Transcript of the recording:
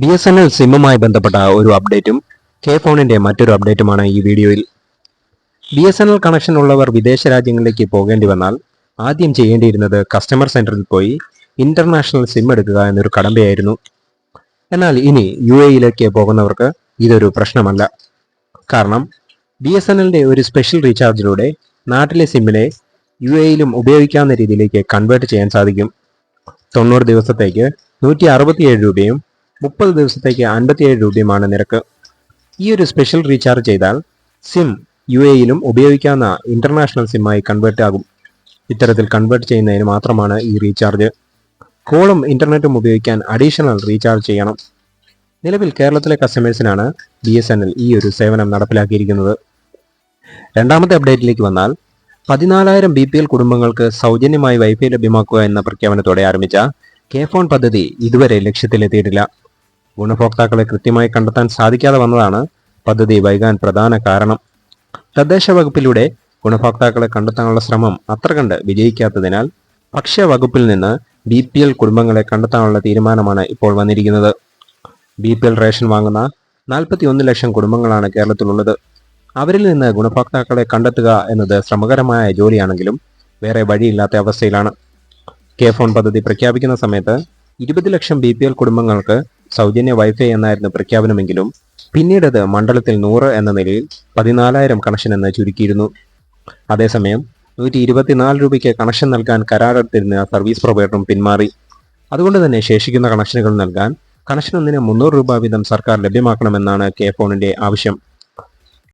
B S N L സിമ്മുമായി ബന്ധപ്പെട്ട ഒരു അപ്ഡേറ്റും കെ ഫോണിന്റെ മറ്റൊരു അപ്ഡേറ്റുമാണ് ഈ വീഡിയോയിൽ. B S N L connection ഉള്ളവർ വിദേശ രാജ്യങ്ങളിലേക്ക് പോകേണ്ടി വന്നാൽ ആദ്യം ചെയ്യേണ്ടിയിരുന്നത് കസ്റ്റമർ സെന്ററിൽ പോയി ഇന്റർനാഷണൽ സിം എടുക്കുക എന്നൊരു കടമ്പയായിരുന്നു. എന്നാൽ ഇനി യു എയിലേക്ക് പോകുന്നവർക്ക് ഇതൊരു പ്രശ്നമല്ല. കാരണം ബി എസ് എൻ എല്ലിന്റെ ഒരു സ്പെഷ്യൽ റീചാർജിലൂടെ നാട്ടിലെ സിമ്മിനെ യു എയിലും ഉപയോഗിക്കാവുന്ന രീതിയിലേക്ക് കൺവേർട്ട് ചെയ്യാൻ സാധിക്കും. തൊണ്ണൂറ് ദിവസത്തേക്ക് നൂറ്റി അറുപത്തിയേഴ് രൂപയും മുപ്പത് ദിവസത്തേക്ക് അൻപത്തിയേഴ് രൂപയുമാണ് നിരക്ക്. ഈ ഒരു സ്പെഷ്യൽ റീചാർജ് ചെയ്താൽ സിം യു എയിലും ഉപയോഗിക്കാവുന്ന ഇന്റർനാഷണൽ സിമ്മായി കൺവേർട്ട് ആകും. ഇത്തരത്തിൽ കൺവേർട്ട് ചെയ്യുന്നതിന് മാത്രമാണ് ഈ റീചാർജ് കോളും ഇന്റർനെറ്റും ഉപയോഗിക്കാൻ അഡീഷണൽ റീചാർജ് ചെയ്യണം. നിലവിൽ കേരളത്തിലെ കസ്റ്റമേഴ്സിനാണ് ബി എസ് എൻ എൽ ഈ ഒരു സേവനം നടപ്പിലാക്കിയിരിക്കുന്നത്. രണ്ടാമത്തെ അപ്ഡേറ്റിലേക്ക് വന്നാൽ പതിനാലായിരം ബി പി എൽ കുടുംബങ്ങൾക്ക് സൗജന്യമായി വൈഫൈ ലഭ്യമാക്കുക എന്ന പ്രഖ്യാപനത്തോടെ ആരംഭിച്ച കെ ഫോൺ പദ്ധതി ഇതുവരെ ലക്ഷ്യത്തിലെത്തിയിട്ടില്ല. ഗുണഭോക്താക്കളെ കൃത്യമായി കണ്ടെത്താൻ സാധിക്കാതെ വന്നതാണ് പദ്ധതി വൈകാൻ പ്രധാന കാരണം. തദ്ദേശ വകുപ്പിലൂടെ ഗുണഭോക്താക്കളെ കണ്ടെത്താനുള്ള ശ്രമം അത്ര കണ്ട് വിജയിക്കാത്തതിനാൽ ഭക്ഷ്യ വകുപ്പിൽ നിന്ന് ബി പി എൽ കുടുംബങ്ങളെ കണ്ടെത്താനുള്ള തീരുമാനമാണ് ഇപ്പോൾ വന്നിരിക്കുന്നത്. ബി പി എൽ റേഷൻ വാങ്ങുന്ന നാൽപ്പത്തി ഒന്ന് ലക്ഷം കുടുംബങ്ങളാണ് കേരളത്തിലുള്ളത്. അവരിൽ നിന്ന് ഗുണഭോക്താക്കളെ കണ്ടെത്തുക എന്നത് ശ്രമകരമായ ജോലിയാണെങ്കിലും വേറെ വഴിയില്ലാത്ത അവസ്ഥയിലാണ്. കെ ഫോൺ പദ്ധതി പ്രഖ്യാപിക്കുന്ന സമയത്ത് ഇരുപത് ലക്ഷം ബി പി എൽ കുടുംബങ്ങൾക്ക് സൗജന്യ വൈഫൈ എന്നായിരുന്നു പ്രഖ്യാപനമെങ്കിലും പിന്നീടത് മണ്ഡലത്തിൽ നൂറ് എന്ന നിലയിൽ പതിനാലായിരം കണക്ഷൻ എന്ന് ചുരുക്കിയിരുന്നു. അതേസമയം നൂറ്റി ഇരുപത്തിനാല് രൂപയ്ക്ക് കണക്ഷൻ നൽകാൻ കരാറെടുത്തിരുന്ന സർവീസ് പ്രൊവൈഡറും പിന്മാറി. അതുകൊണ്ട് തന്നെ ശേഷിക്കുന്ന കണക്ഷനുകൾ നൽകാൻ കണക്ഷൻ ഒന്നിന് മുന്നൂറ് രൂപ വീതം സർക്കാർ ലഭ്യമാക്കണമെന്നാണ് കെ ഫോണിന്റെ ആവശ്യം.